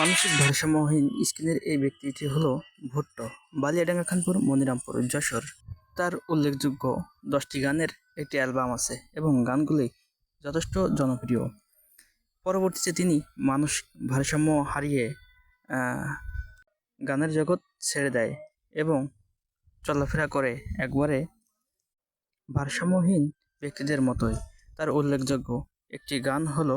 মানসিক ভারসাম্যহীন স্কিনের এই ব্যক্তিটি হল ভুট্টো বালিয়াডাঙ্গা খানপুর মনিরামপুর, যশোর। তার উল্লেখযোগ্য দশটি গানের একটি অ্যালবাম আছে এবং গানগুলি যথেষ্ট জনপ্রিয়। পরবর্তীতে তিনি মানসিক ভারসাম্য হারিয়ে গানের জগৎ ছেড়ে দেয় এবং চলাফেরা করে একবারে ভারসাম্যহীন ব্যক্তিদের মতোই। তার উল্লেখযোগ্য একটি গান হলো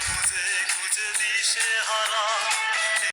খুঁজে খুঁজে দিশে হারা।